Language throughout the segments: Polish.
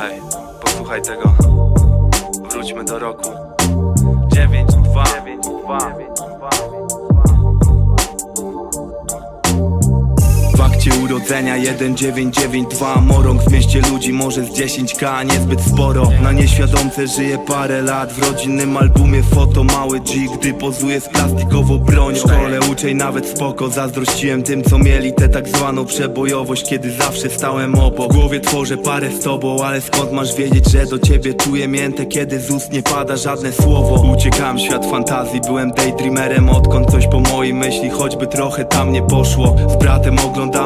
Ej, posłuchaj tego. Wróćmy do roku. 9, 2, akcie urodzenia 1992 Morąg w mieście ludzi może z 10k Niezbyt sporo, na nieświadomce żyje parę lat W rodzinnym albumie foto mały G Gdy pozuje z plastikową bronią W szkole uczej nawet spoko Zazdrościłem tym co mieli tę tak zwaną przebojowość Kiedy zawsze stałem obok. W głowie tworzę parę z tobą Ale skąd masz wiedzieć, że do ciebie czuję miętę Kiedy z ust nie pada żadne słowo? Uciekałem w świat fantazji Byłem daydreamerem odkąd coś po mojej myśli Choćby trochę tam nie poszło. Z bratem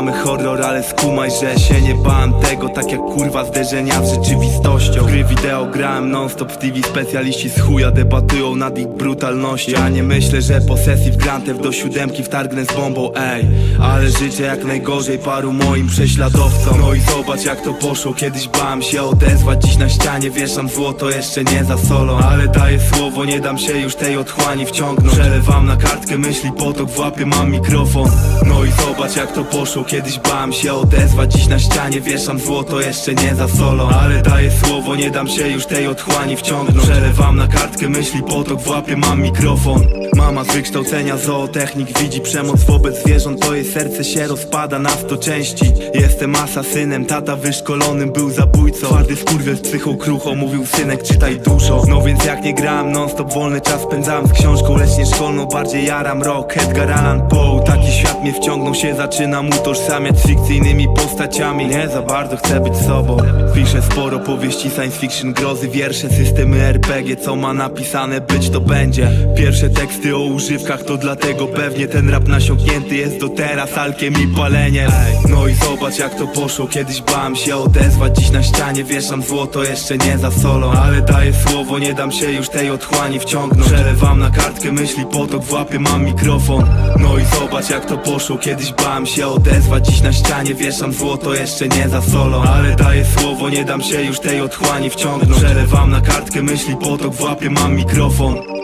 oglądamy horror Ale skumaj, że się nie bałem tego Tak jak kurwa zderzenia z rzeczywistością. Gry wideo grałem non-stop w TV Specjaliści z chuja debatują nad ich brutalnością. Ja nie myślę, że po sesji w Grand do siódemki wtargnę z bombą, ej. Ale życzę jak najgorzej paru moim prześladowcom. No i zobacz jak to poszło. Kiedyś bałem się odezwać Dziś na ścianie wieszam złoto Jeszcze nie za solo Ale daję słowo, nie dam się już tej otchłani wciągnąć. Przelewam na kartkę myśli potok W łapie mam mikrofon. No i zobacz jak to poszło Kiedyś bałem się odezwać Dziś na ścianie wieszam złoto Jeszcze nie za solo Ale daję słowo, nie dam się już tej otchłani wciągnąć. Przelewam na kartkę myśli potok W łapie mam mikrofon. Mama z wykształcenia zootechnik Widzi przemoc wobec zwierząt. To jej serce się rozpada na sto części. Jestem asasynem, tata wyszkolonym był zabójcą. Twardy skurwiel z psychą kruchą Mówił synek czytaj dużo No więc jak nie grałem non stop wolny czas spędzałem z książką Lecz nie szkolną, bardziej jaram rock Edgar Allan Poe, taki świat mnie wciągnął się Zaczynam utożsamiać z fikcyjnymi postaciami. Nie za bardzo chcę być sobą. Piszę sporo powieści science fiction, grozy, wiersze Systemy RPG, co ma napisane być to będzie. Pierwsze teksty o używkach to dlatego pewnie Ten rap nasiąknięty jest do teraz alkiem i paleniem No i zobacz jak to poszło. Kiedyś bałem się odezwać Dziś na ścianie. Wieszam złoto Jeszcze nie za solo Ale daję słowo Nie dam się już tej otchłani wciągnąć. Przelewam na kartkę myśli potok W łapie mam mikrofon. No i zobacz jak to poszło. Kiedyś bałem się odezwać Dziś na ścianie wieszam złoto Jeszcze nie za solo. Ale daję słowo Nie dam się już tej otchłani wciągnąć. Przelewam na kartkę myśli potok W łapie mam mikrofon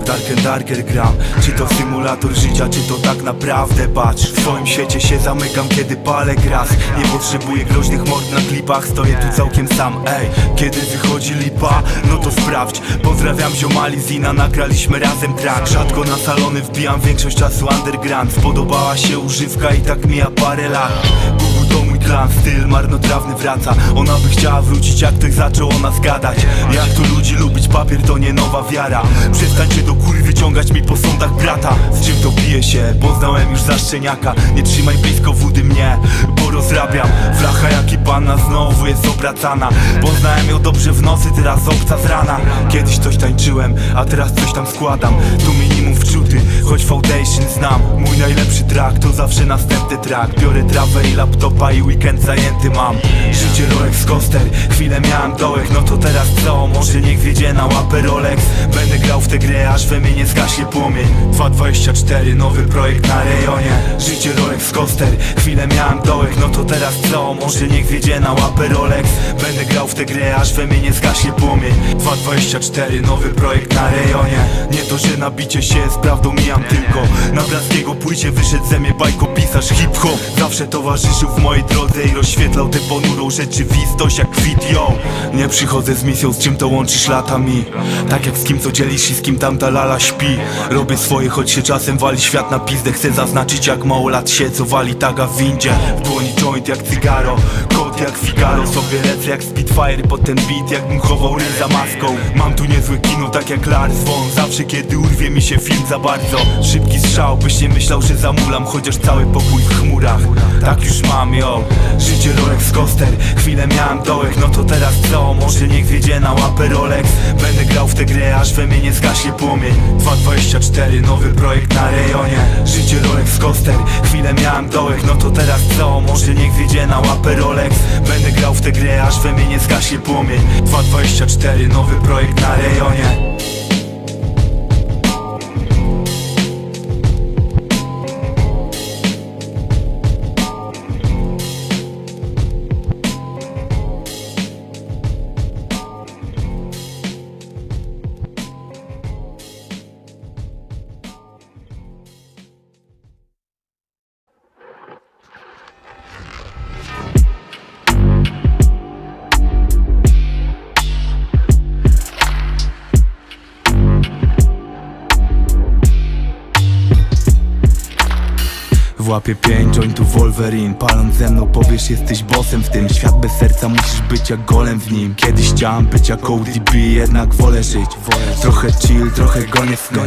W Darker Darker gram. Czy to symulator życia, czy to tak naprawdę Patrz, w swoim świecie się zamykam Kiedy palę gras. Nie potrzebuję groźnych mord na klipach Stoję tu całkiem sam, ej Kiedy wychodzi lipa, no to sprawdź. Pozdrawiam ziomali z Ina Nagraliśmy razem track. Rzadko na salony wbijam Większość czasu underground. Spodobała się używka i tak mija parę lat. Google to mój klan, styl marnotrawny wraca. Ona by chciała wrócić jak ktoś zaczął o nas gadać. Jak tu ludzi lubić papier to nie nowa wiara. Przestańcie do góry wyciągać mi po sądach brata. Z czym to bije się, poznałem już zaszczeniaka. Nie trzymaj blisko wody mnie, bo rozrabiam. Flacha jak i panna znowu jest obracana. Poznałem ją dobrze w nocy, teraz obca z rana. Kiedyś coś tańczyłem, a teraz coś tam składam. Tu minimum wczuty, choć foundation znam. Mój najlepszy track to zawsze następny track. Biorę trawę i laptopa i weekend zajęty mam. Życie Rolex Coaster, chwilę miałem dołek. No to teraz co? Może niech wiedzie na łapę Rolex. Będę grał w tę grę, aż we mnie nie zgaśnie płomień. 224, nowy projekt na rejonie. Życie Rolex Coaster, chwilę miałem dołek. No to teraz co? Może niech wiedzie na łapę Rolex. Będę grał w tę grę, aż we mnie nie zgaśnie płomień. 224, nowy projekt na rejonie. Nie to, że nabicie się z prawdą mijam tylko. Na Blaskiego płycie wyszedł ze mnie bajkopisarz hip-hop. Zawsze towarzyszył w mojej drodze i rozświetlał tę ponurą rzeczywistość jak kwit Nie przychodzę z misją, z czym to łączysz latami. Tak jak z kim co dzielisz i z kim tamta lala śpi. Robię swoje, choć się czasem wali świat na pizdę. Chcę zaznaczyć jak mało lat się co wali taga w windzie. W dłoni joint jak cygaro hot jak Figaro. Sobie lecę jak Spitfire pod ten beat Jakbym chował ryj za maską niezłe kino tak jak Lars von Zawsze kiedy urwie mi się film za bardzo. Szybki strzał, byś nie myślał, że zamulam Chociaż cały pokój w chmurach. Tak już mam, yo Życie Rolex Coaster. Chwilę miałem dołek, no to teraz co? Może niech wiedzie na łapę Rolex. Będę grał w tę grę, aż we mnie nie zgaśnie płomień. 224, nowy projekt na rejonie. Życie Rolex Coaster. Chwilę miałem dołek, no to teraz co? Może niech wiedzie na łapę Rolex. Będę grał w tę grę, aż we mnie nie zgaśnie płomień. 224, nowy projekt na rejonie W łapie pięć jointów Wolverine. Paląc ze mną powiesz jesteś bossem w tym. Świat bez serca musisz być jak golem w nim. Kiedyś chciałem być jak ODB Jednak wolę żyć. Trochę chill, trochę gonię sny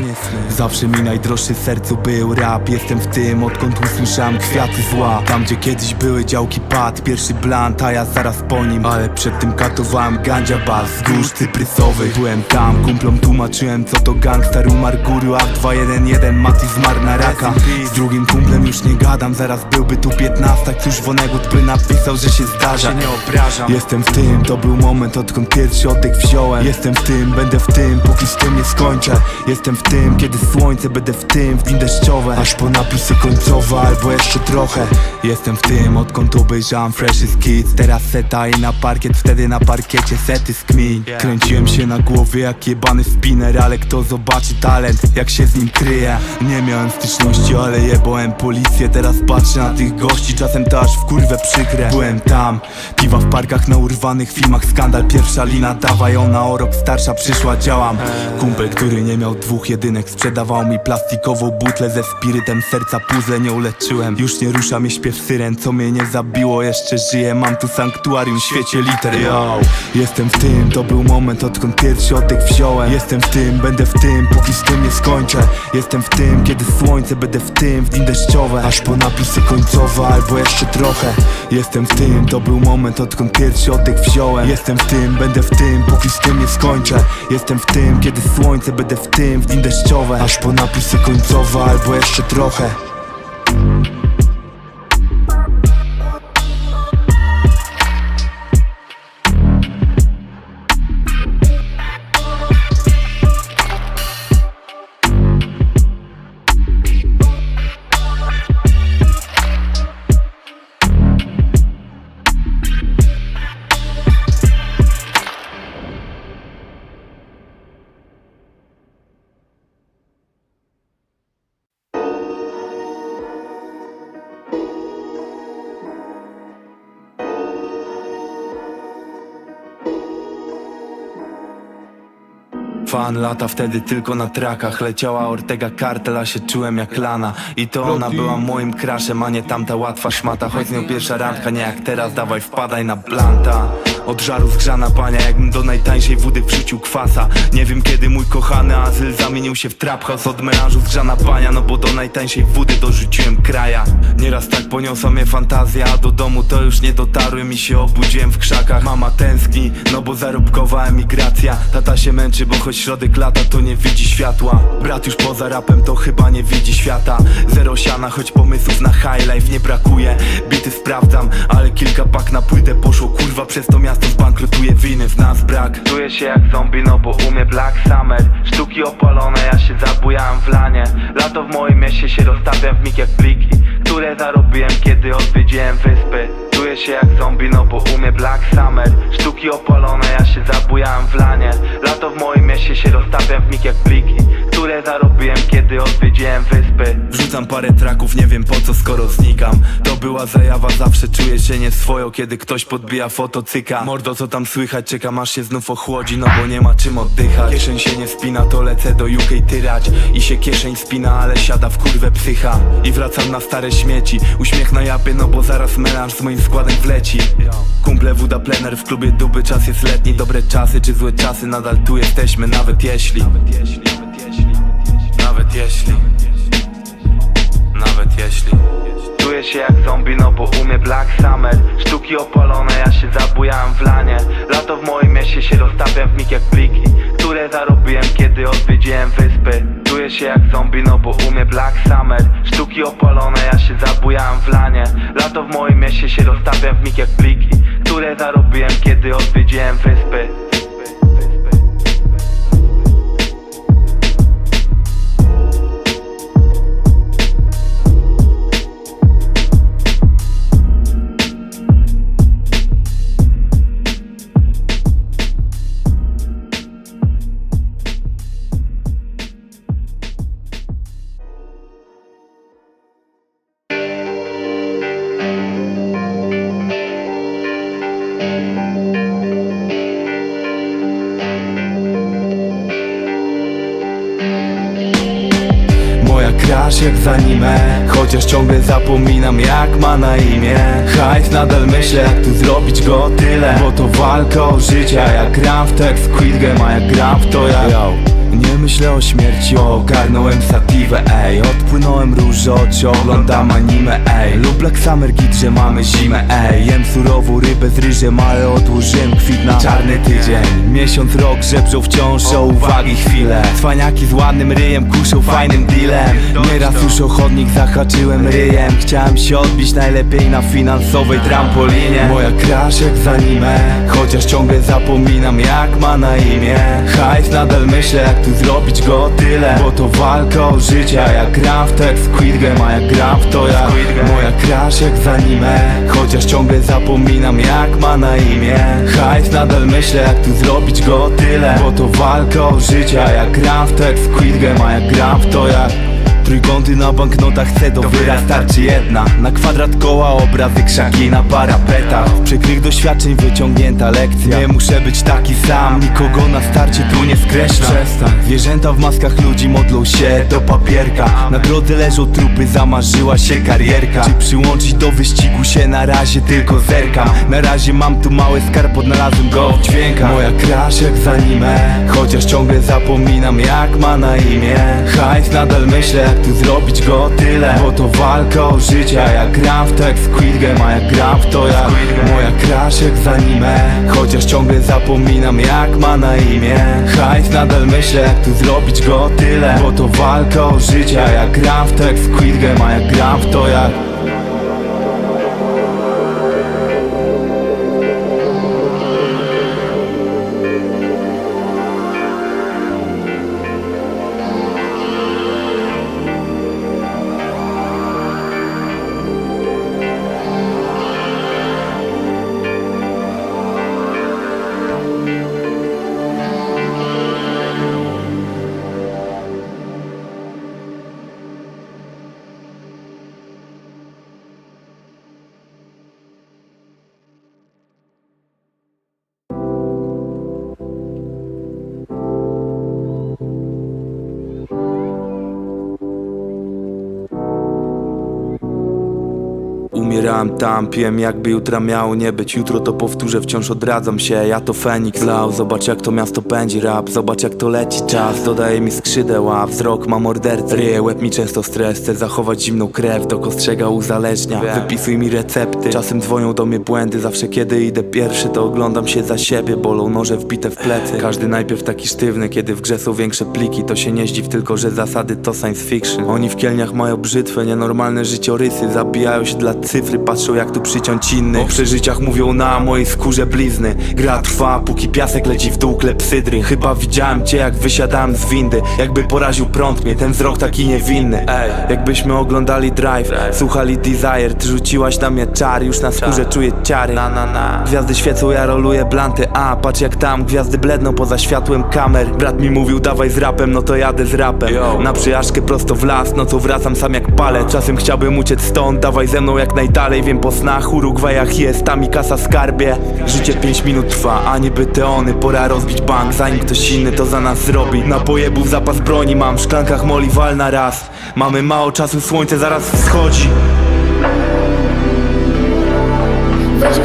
Zawsze mi najdroższy sercu był rap. Jestem w tym odkąd usłyszałem kwiaty zła. Tam gdzie kiedyś były działki pad Pierwszy blunt, a ja zaraz po nim. Ale przed tym katowałem gandzia bas Zgórz cyprysowy Byłem tam, kumplom tłumaczyłem co to gangster. Umarł guru, a 211 Mati zmarł na raka. Z drugim kumplem już nie gadam Zaraz byłby tu 15 Cóż Wonegut by napisał, że się zdarza? Nie obrażam. Jestem w tym, to był moment odkąd pierwszy oddech wziąłem. Jestem w tym, będę w tym, póki z tym nie skończę. Jestem w tym, kiedy słońce, będę w tym, w dni deszczowe Aż po napisy końcowe, albo jeszcze trochę. Jestem w tym, odkąd obejrzałem Fresh is Kids. Teraz seta i na parkiet, wtedy na parkiecie sety z kmin. Kręciłem się na głowie jak jebany spinner Ale kto zobaczy talent, jak się z nim kryje? Nie miałem styczności, ale jebałem policję Teraz patrzę na tych gości, czasem to aż w kurwę przykre. Byłem tam, piwa w parkach na urwanych filmach Skandal, pierwsza lina, dawaj ona o rok starsza przyszła, działam. Kumpel, który nie miał dwóch jedynek Sprzedawał mi plastikową butlę ze spirytem Serca puzzle nie uleczyłem. Już nie rusza mnie śpiew syren, co mnie nie zabiło Jeszcze żyję, mam tu sanktuarium świecie liter. Yo, jestem w tym, to był moment odkąd pierwszy oddech wziąłem. Jestem w tym, będę w tym, póki z tym nie skończę. Jestem w tym, kiedy słońce, będę w tym, w dni deszczowe Aż po napisy końcowe, albo jeszcze trochę. Jestem w tym, to był moment odkąd pierwszy oddech wziąłem. Jestem w tym, będę w tym, póki z tym nie skończę. Jestem w tym, kiedy słońce, będę w tym, w dni deszczowe. Aż po napisy końcowe, albo jeszcze trochę Fan lata wtedy tylko na trakach. Leciała Ortega Cartel, a się czułem jak lana. I to ona była moim crashem, a nie tamta łatwa szmata. Choć z nią pierwsza randka, nie jak teraz, dawaj wpadaj na blanta Od żaru zgrzana pania, jakbym do najtańszej wody wrzucił kwasa. Nie wiem kiedy mój kochany azyl zamienił się w trap house Od melanżu zgrzana pania, no bo do najtańszej wody dorzuciłem kraja. Nieraz tak poniosła mnie fantazja, a do domu to już nie dotarłem I się obudziłem w krzakach. Mama tęskni, no bo zarobkowa emigracja. Tata się męczy, bo choć środek lata to nie widzi światła. Brat już poza rapem to chyba nie widzi świata. Zero siana, choć pomysłów na high life nie brakuje. Bity sprawdzam, ale kilka pak na płytę poszło Kurwa przez to miasto zbankrutuje, winy w nas brak. Czuję się jak zombie, no bo umie Black Summer. Sztuki opalone, ja się zabujałem w lanie. Lato w moim mieście się rozstawia w mig jak pliki Które zarobiłem kiedy odwiedziłem wyspy. Czuję się jak zombie, no bo umie Black Summer. Sztuki opalone, ja się zabujałem w lanie. Lato w moim mieście się rozstawiam w mig jak pliki Które zarobiłem kiedy odwiedziłem wyspy. Wrzucam parę traków, nie wiem po co skoro znikam. To była zajawa, zawsze czuję się nieswojo Kiedy ktoś podbija fotocyka. Mordo co tam słychać, czekam aż się znów ochłodzi No bo nie ma czym oddychać. Kieszeń się nie spina, to lecę do UK tyrać. I się kieszeń spina, ale siada w kurwę psycha. I wracam na stare śmieci. Uśmiech na japie, no bo zaraz melanż z moim składem wleci. Kumple wuda plener w klubie duby Czas jest letni, dobre czasy czy złe czasy Nadal tu jesteśmy, nawet jeśli jeśli. Nawet jeśli. Nawet jeśli. Czuję się jak zombie, no bo umie Black Summer. Sztuki opalone, ja się zabujałem w lanie. Lato w moim mieście się roztapiam w mig jak pliki Które zarobiłem, kiedy odwiedziłem wyspy. Czuję się jak zombie, no bo umie Black Summer. Sztuki opalone, ja się zabujałem w lanie. Lato w moim mieście się roztapiam w mig jak pliki Które zarobiłem, kiedy odwiedziłem wyspy Crush jak z Chociaż ciągle zapominam jak ma na imię Hajs nadal myślę jak tu zrobić go tyle Bo to walka o życie A jak gram w tekst Squid Game A jak gram w to ja Yo. Nie myślę o śmierci, ogarnąłem sativę, ej. Odpłynąłem róże oczy, oglądam anime, ej. Lub Black Summer Git, że mamy zimę, ej. Jem surową rybę z ryżem, ale odłożyłem kwit na czarny tydzień. Miesiąc, rok, żebrzą wciąż o uwagi chwilę Cwaniaki z ładnym ryjem kuszą fajnym dealem. Nieraz już chodnik zahaczyłem ryjem. Chciałem się odbić najlepiej na finansowej trampolinie. Moja crush jak z anime Chociaż ciągle zapominam jak ma na imię. Hajs nadal myślę jak tu zrobić go tyle Bo to walka o życie. A jak gram w tekst Squid Game A jak gram w to ja. Moja crush jak z anime. Chociaż ciągle zapominam jak ma na imię. Hajs nadal myślę jak tu zrobić go tyle Bo to walka o życie. A jak gram w tekst Squid Game A jak gram w to jak Trójkąty na banknotach chcę do wyraz starczy jedna. Na kwadrat koła obrazy krzaki na parapetach. Z przykrych doświadczeń wyciągnięta lekcja. Nie muszę być taki sam, nikogo na starcie tu nie Przestań. Zwierzęta w maskach ludzi modlą się do papierka. Na drodze leżą trupy, zamarzyła się karierka. Czy przyłączyć do wyścigu się na razie tylko zerkam? Na razie mam tu mały skarb, odnalazłem go w dźwiękach. Moja crush jak z anime Chociaż ciągle zapominam jak ma na imię. Hajs nadal myślę tu zrobić go tyle? Bo to walka o życie, a jak gram w tekst Squid Game A jak gram w to jak moja crush jak z anime Chociaż ciągle zapominam jak ma na imię. Hajs nadal myślę jak tu zrobić go tyle? Bo to walka o życie, a jak gram w tekst Squid Game A jak gram w to jak Umierałem tam, piłem jakby jutra miało nie być. Jutro to powtórzę, wciąż odradzam się. Ja to Feniks Lau, zobacz jak to miasto pędzi rap Zobacz jak to leci czas, dodaje mi skrzydeł A wzrok ma mordercę. Ryje, łeb mi często stres Chcę zachować zimną krew, dok ostrzega uzależnia. Wypisuj mi recepty, czasem dzwonią do mnie błędy. Zawsze kiedy idę pierwszy, to oglądam się za siebie Bolą noże wbite w plecy. Każdy najpierw taki sztywny, kiedy w grze są większe pliki To się nie zdziw tylko, że zasady to science fiction. Oni w kielniach mają brzytwę, nienormalne życiorysy Zabijają się dla cyfry, patrzą jak tu przyciąć innych. O przeżyciach mówią na mojej skórze blizny. Gra trwa, póki piasek leci w dół klepsydry. Chyba widziałem cię jak wysiadałem z windy. Jakby poraził prąd mnie, ten wzrok taki niewinny. Ej, jakbyśmy oglądali Drive, słuchali Desire. Ty rzuciłaś na mnie czar, już na skórze czuję ciary. Na, na, na. Gwiazdy świecą, ja roluję blanty. A, patrz jak tam, gwiazdy bledną poza światłem kamer. Brat mi mówił dawaj z rapem, no to jadę z rapem. Na przyjażdżkę prosto w las, no to wracam sam jak palę. Czasem chciałbym uciec stąd, dawaj ze mną jak najdalej starej Wiem po snach Urugwajach jest tam i kasa skarbie. Życie 5 minut trwa, a niby teony Pora rozbić bank, zanim ktoś inny to za nas zrobi. Napoje był zapas broni mam W szklankach moli wal na raz. Mamy mało czasu, słońce zaraz wschodzi. Weź